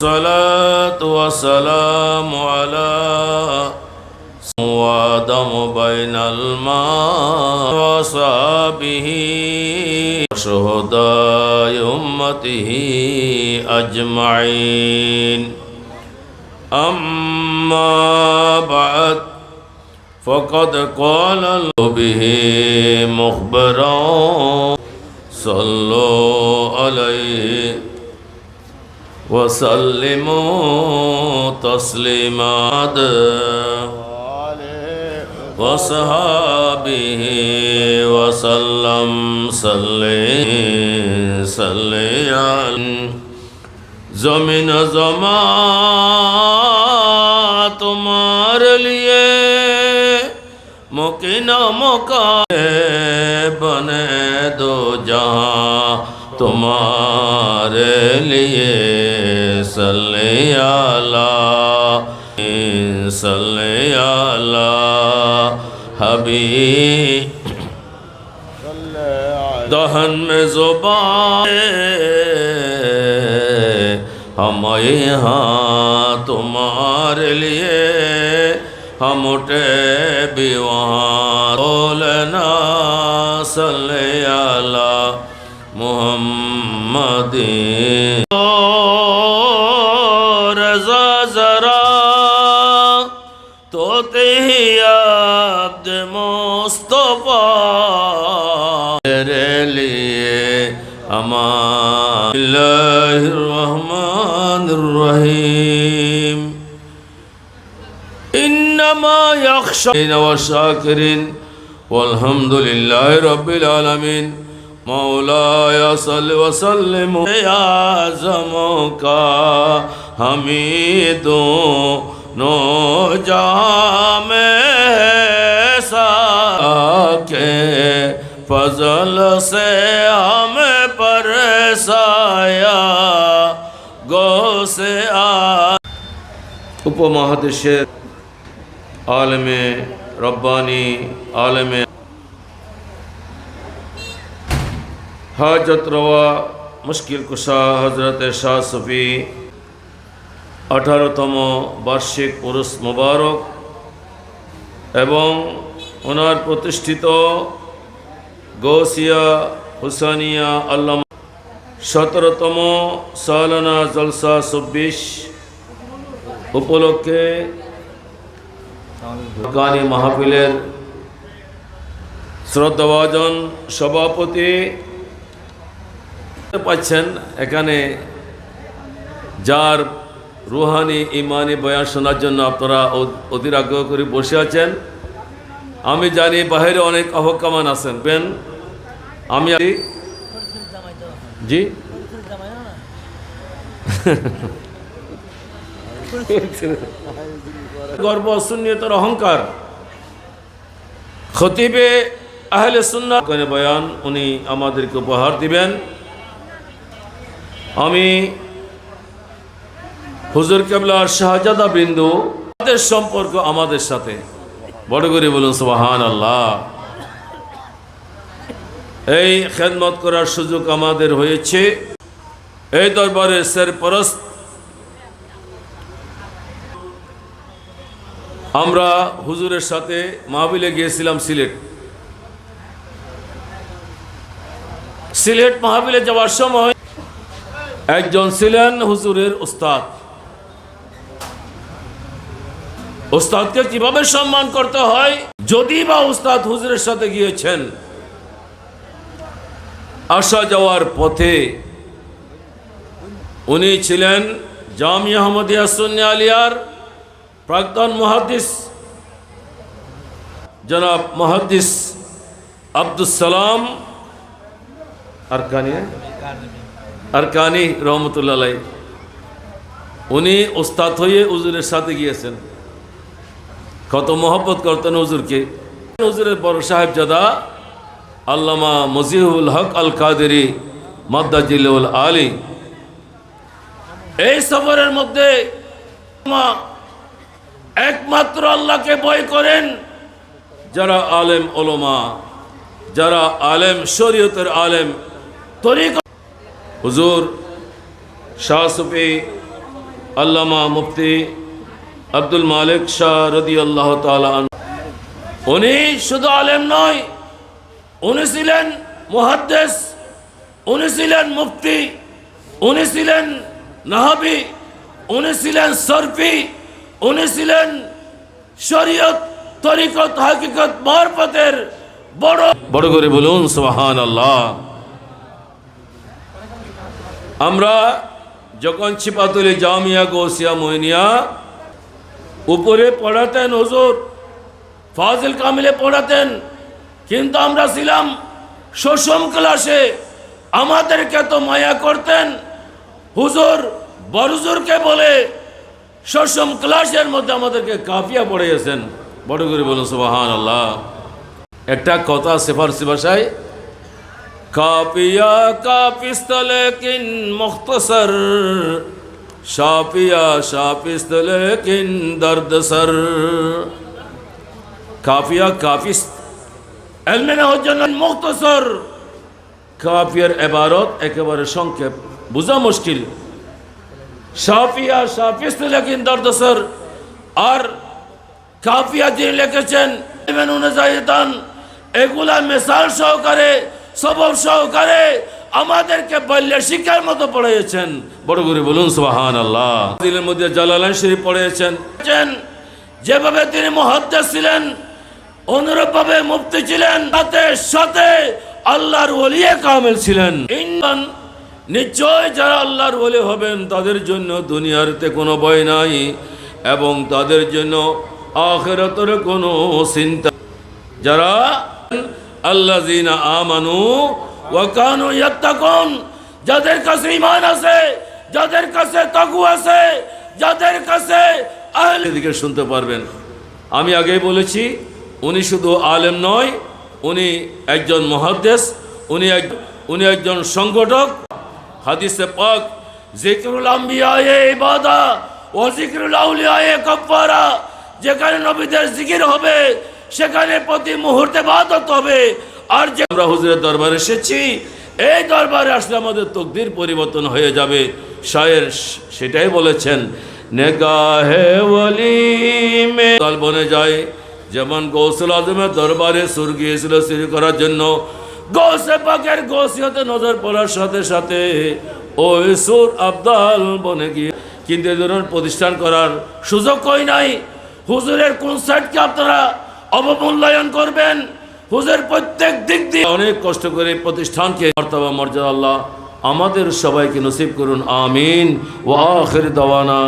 الصلاة والسلام على وادم بين الماء وصحبه وشهداء أمته أجمعين. أما بعد فقد قال به مخبرا صلوا عليه. وسلموا تسليما وصحابه وسلم صلي صلي زمین زما تمہار لیے مکین مکا بنے دو جہاں تمہارے لیے सल्ले आला सल्ले आला हबी दहन में ज़ुबान हम यहाँ तुम्हारे लिए हम उठे भी वहाँ। बोलना सल्ले आला मोहम्मद। أمان الله الرحمن الرحيم إنما يخشى والشاكرين والحمد لله رب العالمين مولاي صل وسلم يا زموكا حميد نو جام سا کے فضل سے ہمیں से आ উপমহাদেশের আলমে রব্বানি আলমে হাজত রওয়া মুশকিল কুশা হজরত শাহ সফি আঠারোতম বার্ষিক পুরুষ মোবারক এবং ওনার প্রতিষ্ঠিত গৌসিয়া হুসানিয়া আল্লামা সতেরোতম সালানা জলসা চব্বিশ উপলক্ষে গানী মাহফিলের শ্রদ্ধাভাজন সভাপতি পাচ্ছেন। এখানে যার রুহানি ইমানি বয়ান শোনার জন্য আপনারা অধীর আগ্রহ করে বসে আছেন। আমি জানি বাইরে অনেক আহকামান আছেন। আমি জি। গর্ব শূন্যতার অহংকার। খতিবে আহলে সুন্না বয়ান, উনি আমাদেরকে উপহার দিবেন। আমি হুজুর কেবলার শাহজাদা বিন্দু তাদের সম্পর্ক আমাদের সাথে। বড় করে বলুন সুবাহান আল্লাহ এই খেদমত করার সুযোগ আমাদের হয়েছে। এই দরবারে সেরপরস্ত আমরা হুজুরের সাথে মাহবিলে গিয়েছিলাম সিলেট। সিলেট মাহবিলে যাওয়ার সময় একজন ছিলেন হুজুরের উস্তাদ উস্তাদকে কীভাবে সম্মান করতে হয়? যদি বা উস্তাদ হুজুরের সাথে গিয়েছেন আসা যাওয়ার পথে উনি ছিলেন জামিয়া আহমদিয়া সুন্নি আলিয়ার প্রাক্তন মহাদিস। জনাব মহাদিস আব্দুল সালাম আর কানি রহমতুল্লাহ উনি ওস্তাদ হয়ে উজুরের সাথে গিয়েছেন। কত মহব্বত করতেন হুজুরকে। হুজুরের বড় সাহেবজাদা আল্লামা মজিহুল হক আল কাদেরি মাদ্দাজিল আলী। এই সফরের মধ্যে একমাত্র আল্লাহকে ভয় করেন যারা আলেম ওলমা, যারা আলেম শরীয়তের আলেম। তরিক হুজুর শাহ সুফি আল্লামা মুফতি আব্দুল মালিক শাহ রদি আল্লাহ তালা উনি শুধু আলেম নয় উনি ছিলেন মুহাদ্দেস, উনি ছিলেন মুফতি, উনি ছিলেন নাহাবি, উনি ছিলেন সরফি, উনি ছিলেন শরীয়ত, তরিকত, হাকিকত মারফতের বড় বড় করে বলুন সোহান আল্লাহ আমরা যখন ছিপাতলি জামিয়া, গৌসিয়া, মইনিয়া উপরে পড়াতেন, হুজুর, ফাজিল কামিলে পড়াতেন কিন্তু আমরা ছিলাম শোষম ক্লাসে। আমাদেরকে তো মায়া করতেন। হুজুর বড়জুরকে বলে শোষম ক্লাসের মধ্যে আমাদেরকে কাফিয়া পড়িয়েছেন। বড় করে বলুন সুবাহান আল্লাহ একটা কথা সেফারসি ভাষায় কাপিয়া কাপিস্তলে কিন মুখতসর শাপিয়া শাপিস্তলে কিন দর্দ সর কাফিয়া মুক্তসর। এবারত একেবারে সংক্ষেপ, বোঝা মুশকিল। আর কাফিয়া যিনি লিখেছেন এগুলা মিসাল সহকারে সবব সহকারে আমাদেরকে বাল্য শিক্ষার মতো পড়িয়েছেন। বড় করে বলুন সোহান আল্লাহ দিলের মধ্যে জালালান শরীফ পড়িয়েছেন। যেভাবে তিনি মহাদ্দেশ ছিলেন অনুরূপভাবে মুক্তি ছিলেন তাতে সাথে আল্লাহর ওলিয়ে কামেল ছিলেন। ইন্দান নিশ্চয় যারা আল্লাহর ওলি হবেন, তাদের জন্য দুনিয়ারতে কোনো ভয় নাই এবং তাদের জন্য আখেরাতের কোনো চিন্তা যারা আল্লাহ আমানু ওয়াকানু ইয়াত্তাকুন, যাদের কাছে ঈমান আছে, যাদের কাছে তাকু আছে, যাদের কাছে আহলে দিকে শুনতে পারবেন। আমি আগেই বলেছি উনি শুধু আলেম নয়, উনি একজন মহাদ্দেশ, উনি এক, উনি একজন সংগঠক। হাদিসে পাক জিকরুল আম্বিয়া এ ইবাদা ও জিকরুল আউলিয়া এ কাফারা যেখানে নবীদের জিকির হবে, সেখানে প্রতি মুহূর্তে বাদত হবে। আর যে আমরা হুজুরের দরবারে এসেছি, এই দরবারে আসলে আমাদের তকদির পরিবর্তন হয়ে যাবে। শায়ের সেটাই বলেছেন, নেগাহে ওয়ালি মে কাল বনে যায় যেমন গৌসুল আজমের দরবারে সুর গিয়েছিল শুরু করার জন্য। গৌসে পাকের গৌসিয়তে নজর পড়ার সাথে সাথে ওই সুর আবদাল বনে গিয়ে কিন্তু এই ধরনের প্রতিষ্ঠান করার সুযোগ কই নাই? হুজুরের কোন সাইডকে আপনারা অবমূল্যায়ন করবেন? হুজুর প্রত্যেক দিক দিয়ে অনেক কষ্ট করে প্রতিষ্ঠানকে মর্যাদা আল্লাহ আমাদের সবাইকে নসিব করুন, আমিন। ও আখির দাওয়ানা,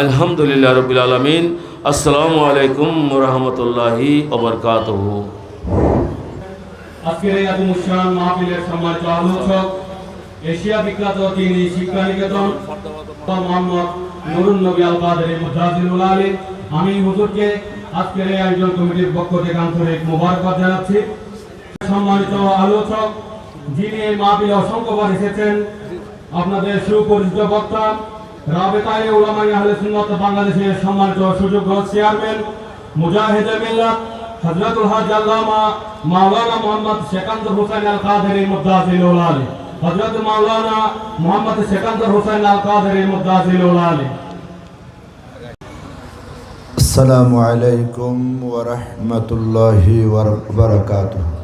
আলহামদুলিল্লাহ রবিল আলমিন। আসসালামু আলাইকুম রহমতুল্লাহি ওবরকাতহু আজকের এই মুসলাম মাহফিলের সম্মানিত আলোচক, এশিয়া বিখ্যাত তিনি শিক্ষা নিকেতন মোহাম্মদ নুরুন নবী আল কাদের মুজাহিদুল আলী আমি হুজুরকে আজকের এই আয়োজন কমিটির পক্ষ থেকে আন্তরিক মোবারকবাদ জানাচ্ছি। সম্মানিত আলোচক যিনি এই মাহবিলে অসংখ্যবার এসেছেন, আপনাদের সুপরিচিত বক্তা, রাবেতায় ওলামাই আহলে সুন্নত বাংলাদেশের সম্মানিত সুযোগ্য চেয়ারম্যান মুজাহিদে মিল্লাত হযরতুল হাজ আল্লামা মাওলানা মোহাম্মদ সেকান্দর হোসেন আল কাদেরী মুদাজিল ওলালি হযরত মাওলানা মোহাম্মদ সেকান্দর হোসেন আল কাদেরী মুদাজিল ওলালি আসসালামু আলাইকুম ওয়া রাহমাতুল্লাহি ওয়া বারাকাতুহু।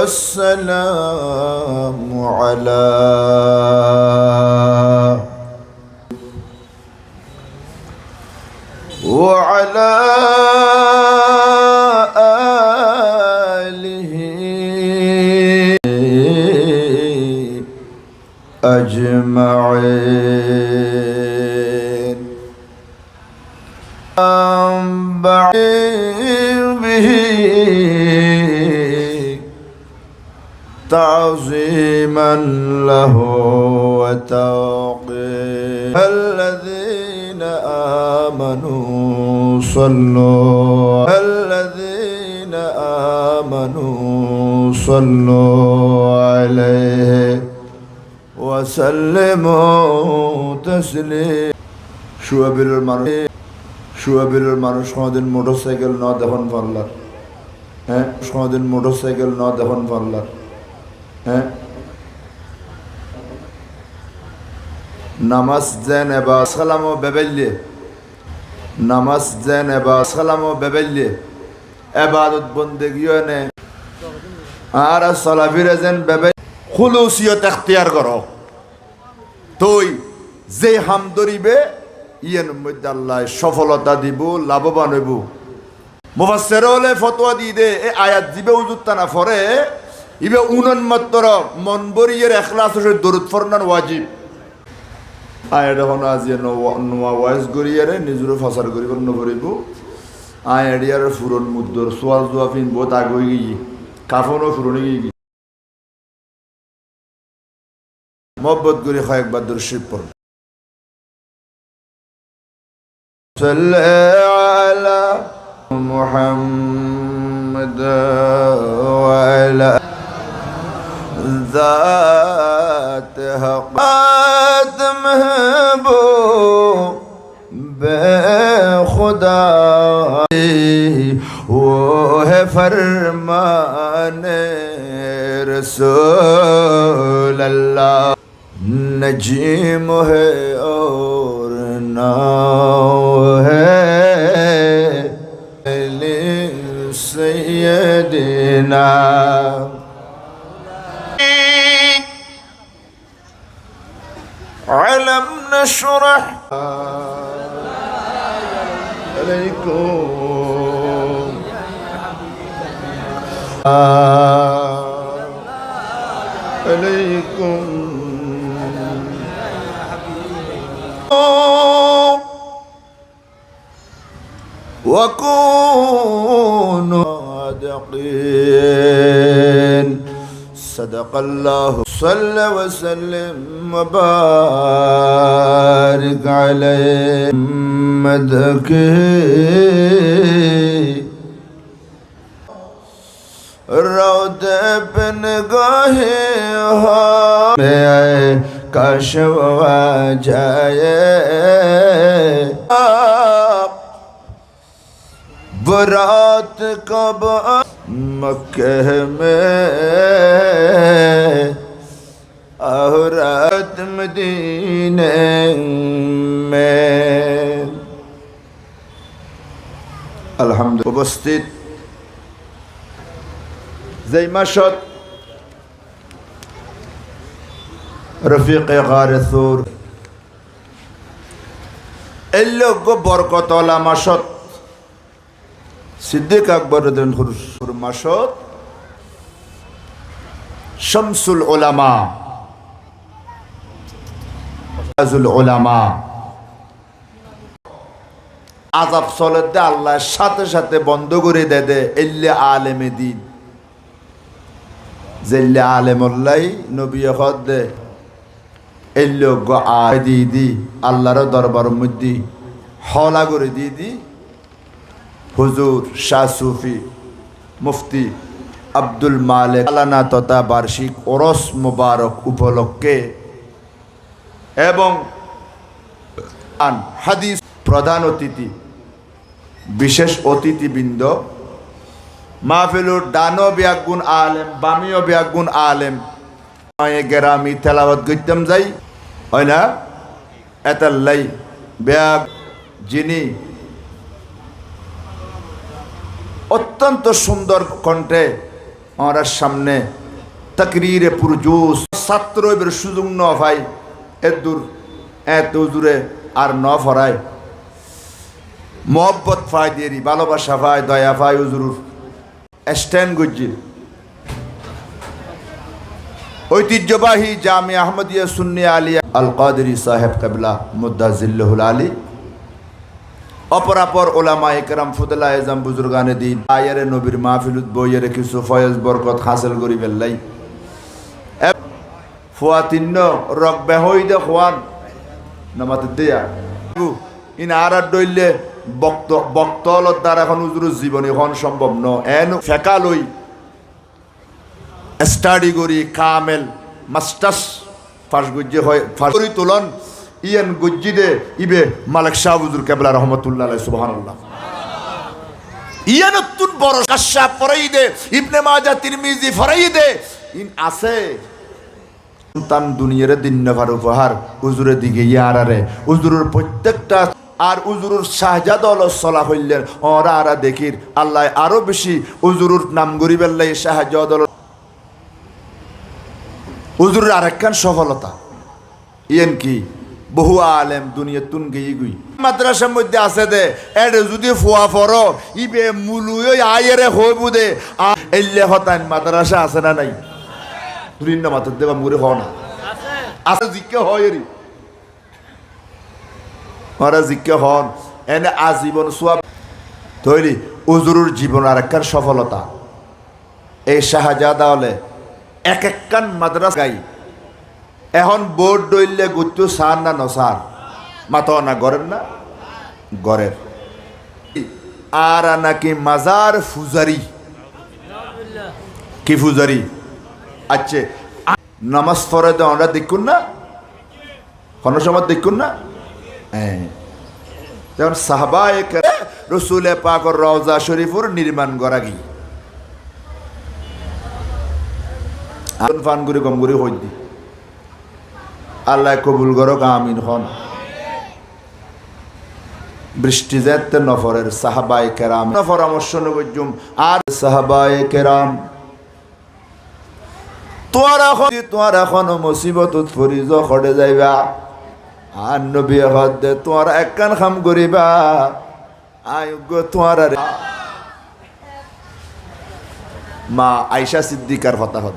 والسلام على وعلى آله أجمعين. أنبع به تعظيما له وتوقير الذين آمنوا صلوا الذين آمنوا صلوا عليه وسلموا تسليما শুয়াবিলের মানুষ শুয়াবিলের মানুষ কোনোদিন মোটর সাইকেল ন দেখুন পারলার হ্যাঁ কোনোদিন মোটর সাইকেল ন দেখুন পারলার হ্যাঁ নামাজ জেন এবা ও বেবেল্যে নামাজ জেন এবা সালাম ও বেবেল্যে এবাদত বন্দেগিও নে। আর সলাফিরে যেন বেবে খুলুসিয়ত এখতিয়ার করো। তুই যে হাম ধরিবে, ইয়ের মধ্যে আল্লাহ সফলতা দিব, লাভবান হইব। মুফাসসির হলে ফতোয়া দি দে, এ আয়াত দিবে উজুত না ফরে। ইবে উনন মাত্র মন বরিয়ের এখলাস হইছে দরুদ ফরনান ওয়াজিব আয়াত এখন আজি নোয়া ওয়াইজ গরিয়ারে নিজেরও ফাসার করিব নকরিব আয়াত ইয়ার ফুরন মুদ্দর সোয়াল জোয়া ফিন বহুত আগ হয়ে গিয়ে কাফনও ফুরনে গিয়ে মহব্বত করে কয়েকবার দর্শিপ পড় صل على محمد وعلى ذات حقات محبوب بخدا. ہے فرمان رسول اللہ نجیم ہے اور ناؤ وكونوا صادقين. صدق الله. صلى وسلم وبارك عليه مدكي روض بن گاہے ہو میں برات کب مکہ میں اہرات مدینہ میں۔ الحمدللہ بستید زیما شد۔ رفیق غار ثور اللہ کو برکت علامہ شد۔ সিদ্দিক আকবর মাসত শামসুল ওলামা ওলামা আজাব চলতে আল্লাহর সাথে সাথে বন্ধ করে দে দে এল্লে আলেমে দিন। জেল্লে আলেমল্লাই নবী হদ দে এল্লে দি দি আল্লাহর দরবার মধ্যে হলা করে দি দি। হুজুর, শাহ সুফি, মুফতি আব্দুল মালেক, আলানা তথা বার্ষিক ওরস মুবারক উপলক্ষে এবং হাদিস প্রধান অতিথি, বিশেষ অতিথিবৃন্দ, মাহফিলুর ডানো বিয়াগুন আলেম বামিও বিয়াগুন আলেম গেরামি তেলাওয়াত গইতাম যাই, হয় না? এতাল্লাই ব্যাগ যিনি অত্যন্ত সুন্দর কণ্ঠে আমার সামনে তাকরিরে পুরজুস। ছাত্র এবার সুযোগ ন ভাই এ দূর এত দূরে আর ন ফরায়। মহব্বত ফাই দিয়ে ভালোবাসা ফাই দয়া ফাই উজুরুর স্ট্যান্ড গজ্জির ঐতিহ্যবাহী জামে আহমদিয়া সুন্নি আলিয়া আল কাদরি সাহেব কাবলা মুদাজিল্লাহুল আলী। অপরাপর ওলামা একরাম ফুদলা এজাম বুজুর্গানে দিন। আয়ারে নবীর মাহফিলুত বইয়ের কিছু ফয়েজ বরকত হাসিল করি ফেললাই ফুয়া তিন্ন রক বেহই দে খোয়ান। নামাতে দেয়া। ইন আর আর ডইলে বক্ত বক্তলত দ্বারা এখন উজুর জীবনী হন সম্ভব ন। এন ফেকা লই। স্টাডি করি, কামেল, মাস্টার্স ফার্স গুজ্জে হয় ফার্স করি তুলন। ইয়েন গুজ্জি দে ইবে মালিক শাহ হুজুর কেবলা রহমতুল্লাহ সুবহানাল্লাহ ইয়ানতুন বড় কাশা ফরাই দে ইবনে মাজা তিরমিজি ফরাই দে ইন আছে সন্তান দুনিয়ারে দিন নফার উপহার উজুরের দিকে ইয়ারারে উজুরের প্রত্যেকটা আর উজুরুর শাহজাদ সলা হইলেন ওরা আরা দেখির আল্লাহ আরও বেশি উজুরুর নাম গরিবেল্লাই শাহজাদ উজুরের আরেকখান সফলতা ইয়েন কি বহু আলেম দুনিয়া তুন গেই গুই। মাদ্রাসার মধ্যে আছে দে, এড যদি ফুয়া ফর, ইবে মুলু আয়েরে হই বুদে এল্লে হতান মাদ্রাসা আছে না নাই? দুরিন না মাত্র দেবা মুরে হ না। আছে জিকে হয় রি ওরা জিকে হন। এনে আজীবন সোয়াব। তৈরি উজুরুর জীবন আর একখান সফলতা। এই শাহজাদা হলে এক একখান মাদ্রাস গাই। এখন বোর্ড দইলে গুচ্ছু সার না নসার মাতো না গরের না? গরের। আর নাকি মাজার ফুজারি? কি ফুজারি? আচ্ছা নামাজ পড়ে তো আমরা দেখুন না? কোনো সময় দেখুন না? হ্যাঁ। যেমন সাহবা রসুলে পাকর রওজা শরীফুর নির্মাণ করা গি ফান করে গম করে হই দি আল্লাহ কবুল করক, আমিন হন। বৃষ্টি যেতে নফরের সাহাবাই কেরাম পরামর্শ নবজুম আর সাহাবাই কেরাম, তোমার এখন তোমার এখন মুসিবত ফরিজ খড়ে যাইবা। আর নবী হদে তোমার একখান খাম করিবা। আয়োগ্য তোমার মা আইসা সিদ্দিকার হতাহত।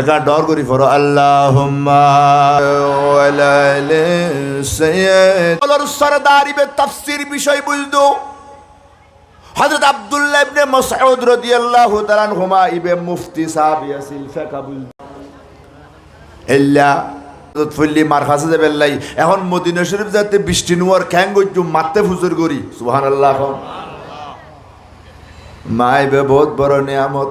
একা ডর করি ফরো। আল্লাহ সরদারিবে তাফসির বিষয় বুঝদো। হযরত আব্দুল্লাহ ইবনে মাসউদ রাদিয়াল্লাহু তাআলা হুমা ইবে মুফতি সাহাব ইয়াসিল ফিকা এল্লা ফুল্লি মার লাই এখন মদিনা শরীফ যাতে বৃষ্টি নুয়ার খ্যাং গজ্জু মারতে ফুজুর করি সুবহানাল্লাহ। বে বহুত বড় নিয়ামত।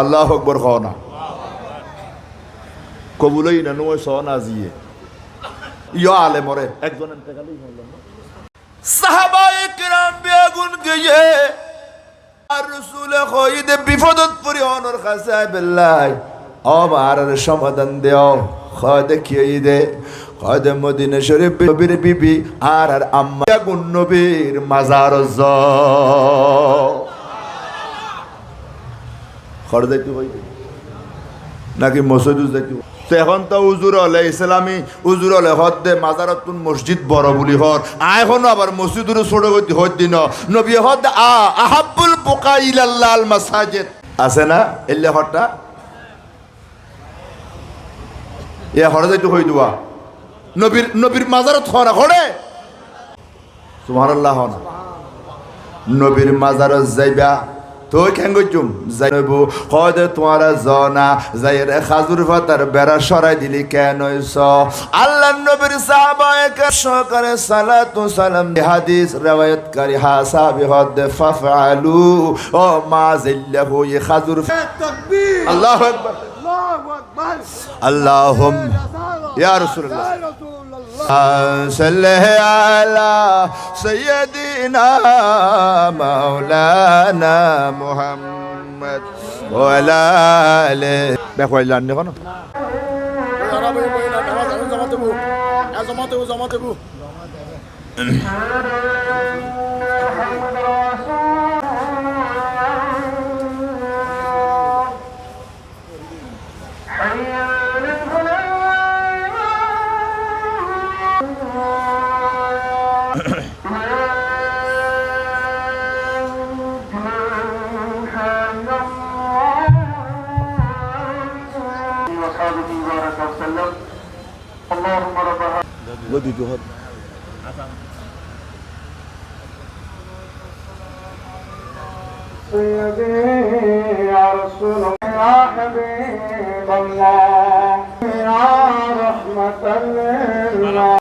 আল্লাহ আকবর খাও না কবুলই না, নয় স না জিয়ে। ইয় আলে মরে একজন সাহাবায়ে কিরাম বেগুন গিয়ে, আর রসুল খইদে বিপদত পরি অনর কাছে বিল্লাহ ও মারার সমাধান দেও খেয়ে দে খদে মদিনা শরীফ নবীর বিবি, আর আর আম্মা গুন নবীর মাজার খড় যাইতে হইবে নাকি মসজিদ যাইতে তো এখন তো উজুর হলে ইসলামী উজুর হলে হদ দে মাজারতুন মসজিদ বড় বুলি হর এখন আবার মসজিদুর ছোট গতি হদ দিন। নবী হদ আ, আহাব্বুল বুকা ইলাল্লাহ আল আছে না? এলে হরটা এ হরে যাইতে হই দুয়া নবীর নবীর মাজারত হরা হরে সুবহানাল্লাহ না। নবীর মাজারত যাইবা। তো কেন গজুম যাইব কদ তোমারা জনা যাইরে খাজুর ফাতার বেড়া সরাই দিলি কেন আল্লাহ নবীর সাহাবায়ে সহকারে সালাতু সালাম হাদিস রিওয়ায়াতকারী হাসাবি হদ ফাফালু ও মা জিল্লাহু ই খাজুর আল্লাহু আকবার আল্লাহু আকবার আল্লাহুম ইয়া রাসূলুল্লাহ يا رسول الله صل على سيدنا مولانا محمد وعلى آله দেখো জান দেখো না اللهم